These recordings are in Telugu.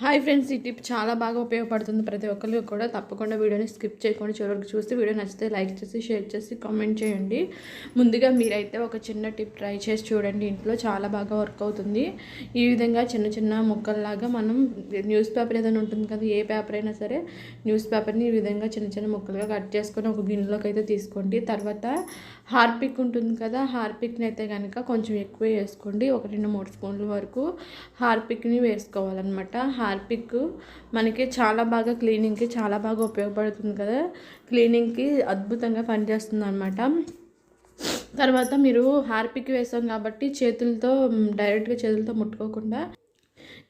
హాయ్ ఫ్రెండ్స్ ఈ టిప్ చాలా బాగా ఉపయోగపడుతుంది ప్రతి ఒక్కరికి కూడా. తప్పకుండా వీడియోని స్కిప్ చేయకుండా చివరికి చూస్తే వీడియో నచ్చితే లైక్ చేసి షేర్ చేసి కామెంట్ చేయండి. ముందుగా మీరైతే ఒక చిన్న టిప్ ట్రై చేసి చూడండి. ఇంట్లో చాలా బాగా వర్క్ అవుతుంది. ఈ విధంగా చిన్న చిన్న ముక్కల్లాగా మనం న్యూస్ పేపర్ ఏదైనా ఉంటుంది కదా ఏ పేపర్ అయినా సరే న్యూస్ పేపర్ని ఈ విధంగా చిన్న చిన్న ముక్కలుగా కట్ చేసుకొని ఒక గిన్నెలోకి అయితే తీసుకోండి. తర్వాత హార్పిక్ ఉంటుంది కదా హార్పిక్ని అయితే కనుక కొంచెం ఎక్కువ వేసుకోండి. ఒక రెండు మూడు స్పూన్ల వరకు హార్పిక్ని వేసుకోవాలన్నమాట. హార్పిక్ మనకి చాలా బాగా క్లీనింగ్కి చాలా బాగా ఉపయోగపడుతుంది కదా. క్లీనింగ్కి అద్భుతంగా పనిచేస్తుంది అనమాట తర్వాత మీరు హార్పిక్ వేసాం కాబట్టి చేతులతో డైరెక్ట్గా చేతులతో ముట్టుకోకుండా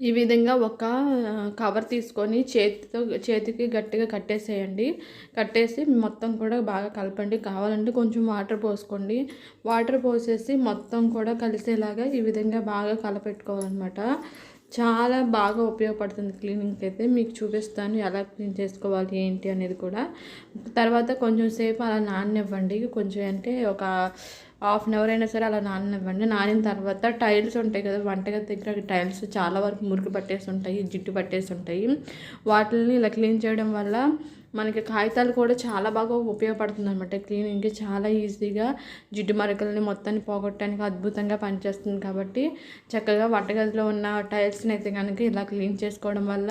ఈ విధంగా ఒక కవర్ తీసుకొని చేతితో చేతికి గట్టిగా కట్టేసేయండి. కట్టేసి మొత్తం కూడా బాగా కలపండి. కావాలంటే కొంచెం వాటర్ పోసుకోండి. వాటర్ పోసేసి మొత్తం కూడా కలిసేలాగా ఈ విధంగా బాగా కలపెట్టుకోవాలన్నమాట. చాలా బాగా ఉపయోగపడుతుంది క్లీనింగ్కి అయితే. మీకు చూపిస్తాను ఎలా క్లీన్ చేసుకోవాలి ఏంటి అనేది కూడా. తర్వాత కొంచెం సేపు అలా నాననివ్వండి. కొంచెం అంటే ఒక హాఫ్ అన్ అవర్ అయినా సరే అలా నాననివ్వండి. నానిన తర్వాత టైల్స్ ఉంటాయి కదా వంటగది దగ్గర టైల్స్ చాలా వరకు మురికి పట్టేసి ఉంటాయి జిడ్డు పట్టేసి ఉంటాయి. వాటిని ఇలా క్లీన్ చేయడం వల్ల మనకి కాగితాలు కూడా చాలా బాగా ఉపయోగపడుతుంది అనమాట క్లీనింగ్కి చాలా ఈజీగా జిడ్డు మరకల్ని మొత్తాన్ని పోగొట్టడానికి అద్భుతంగా పనిచేస్తుంది కాబట్టి చక్కగా వంటగదిలో ఉన్న టైల్స్ని అయితే కనుక ఇలా క్లీన్ చేసుకోవడం వల్ల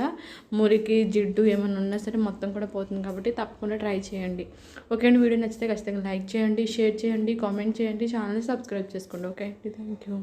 మురికి జిడ్డు ఏమైనా ఉన్నా సరే మొత్తం కూడా పోతుంది కాబట్టి తప్పకుండా ట్రై చేయండి. ఓకే అండి వీడియో నచ్చితే ఖచ్చితంగా లైక్ చేయండి షేర్ చేయండి కామెంట్ చేయండి ఛానల్ని సబ్స్క్రైబ్ చేసుకోండి. ఓకే అండి థ్యాంక్ యూ